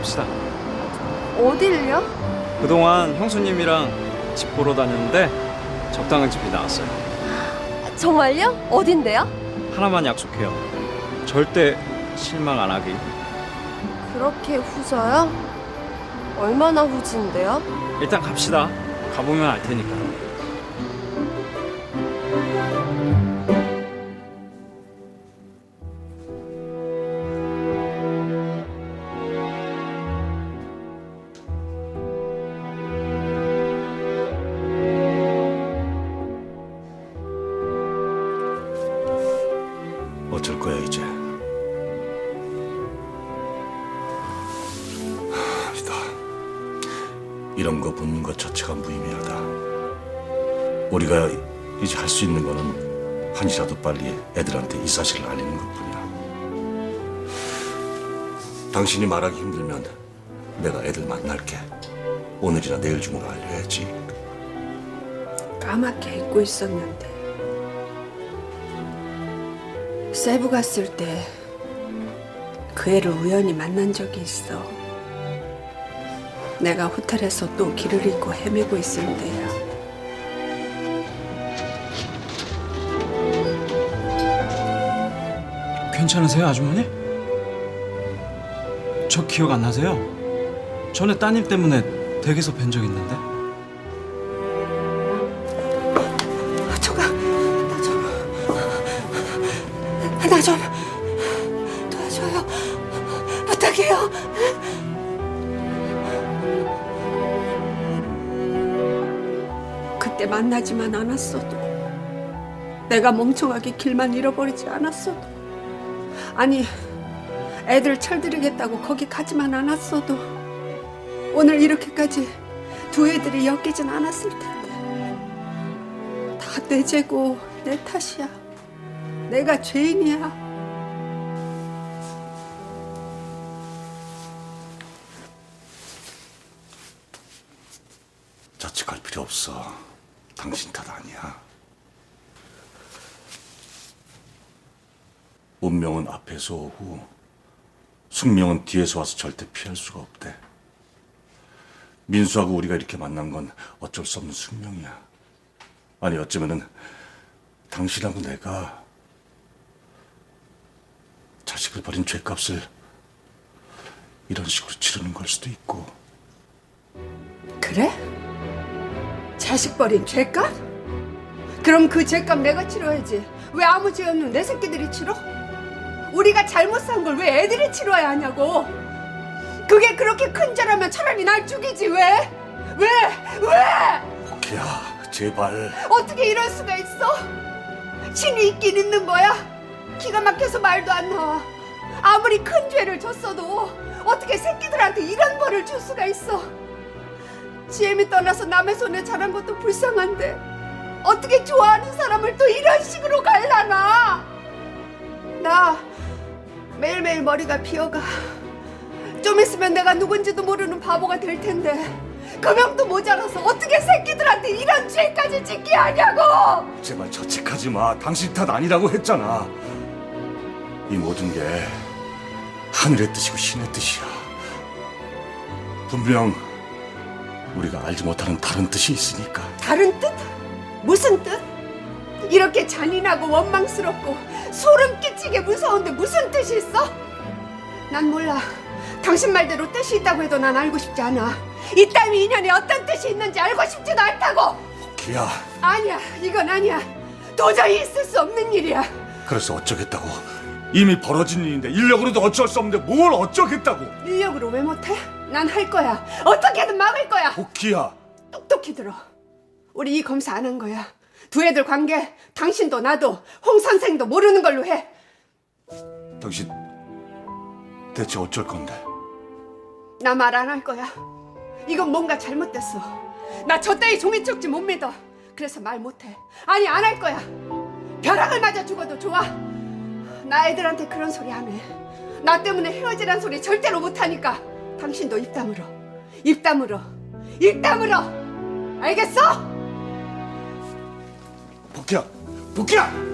갑시다. 어딜요? 그동안 형수님이랑 집 보러 다녔는데 적당한 집이 나왔어요. 정말요? 어딘데요? 하나만 약속해요. 절대 실망 안 하기. 그렇게 후져요? 얼마나 후진데요? 일단 갑시다. 가보면 알 테니까. 이런 거 붙는 것 자체가 무의미하다. 우리가 이제 할 수 있는 거는 한시라도 빨리 애들한테 이 사실을 알리는 것뿐이야. 당신이 말하기 힘들면 내가 애들 만날게. 오늘이나 내일 중으로 알려야지. 까맣게 잊고 있었는데 세부 갔을 때 그 애를 우연히 만난 적이 있어 내가 호텔에서 또 길을 잃고 헤매고 있을 때야 괜찮으세요, 아주머니? 저 기억 안 나세요? 전에 따님 때문에 댁에서 뵌 적 있는데. 조가 나 좀 나 좀 도와줘요 부탁해요 그때 만나지만 않았어도 내가 멍청하게 길만 잃어버리지 않았어도 아니 애들 철들이겠다고 거기 가지만 않았어도 오늘 이렇게까지 두 애들이 엮이진 않았을 텐데 다 내 죄고 내 탓이야 내가 죄인이야 자책할 필요 없어. 당신 탓 아니야. 운명은 앞에서 오고 숙명은 뒤에서 와서 절대 피할 수가 없대. 민수하고 우리가 이렇게 만난 건 어쩔 수 없는 숙명이야. 아니 어쩌면은 당신하고 내가 자식을 버린 죄값을 이런 식으로 치르는 걸 수도 있고. 그래? 자식 버린 죄값? 그럼 그 죄값 내가 치러야지 왜 아무 죄 없는 내 새끼들이 치러? 우리가 잘못 산 걸 왜 애들이 치러야 하냐고 그게 그렇게 큰 죄라면 차라리 날 죽이지 왜? 왜? 왜? 오케야 제발. 어떻게 이럴 수가 있어? 신이 있긴 있는 거야? 기가 막혀서 말도 안 나와. 아무리 큰 죄를 졌어도 어떻게 새끼들한테 이런 벌을 줄 수가 있어? 지엠이 떠나서 남의 손에 자란 것도 불쌍한데 어떻게 좋아하는 사람을 또 이런 식으로 갈라나? 나 매일매일 머리가 비어가. 좀 있으면 내가 누군지도 모르는 바보가 될 텐데 그 명도 모자라서 어떻게 새끼들한테 이런 죄까지 짓게 하냐고! 제발 자책하지 마. 당신 탓 아니라고 했잖아. 이 모든 게 하늘의 뜻이고 신의 뜻이야. 분명 우리가 알지 못하는 다른 뜻이 있으니까. 다른 뜻? 무슨 뜻? 이렇게 잔인하고 원망스럽고 소름 끼치게 무서운데 무슨 뜻이 있어? 난 몰라. 당신 말대로 뜻이 있다고 해도 난 알고 싶지 않아. 이 따위 인연에 어떤 뜻이 있는지 알고 싶지도 않다고! 기야, 아니야, 이건 아니야. 도저히 있을 수 없는 일이야. 그래서 어쩌겠다고. 이미 벌어진 일인데 인력으로도 어쩔 수 없는데 뭘 어쩌겠다고. 인력으로 왜 못해? 난 할 거야. 어떻게든 막을 거야. 복희야. 똑똑히 들어. 우리 이 검사 안 한 거야. 두 애들 관계 당신도 나도 홍 선생도 모르는 걸로 해. 당신 대체 어쩔 건데? 나 말 안 할 거야. 이건 뭔가 잘못됐어. 나 저 따위 종이 쪽지 못 믿어. 그래서 말 못해. 아니 안 할 거야. 벼락을 맞아 죽어도 좋아. 나 애들한테 그런 소리 안 해. 나 때문에 헤어지란 소리 절대로 못 하니까 당신도 입 다물어. 입 다물어. 입 다물어. 알겠어? 복희야, 복희야.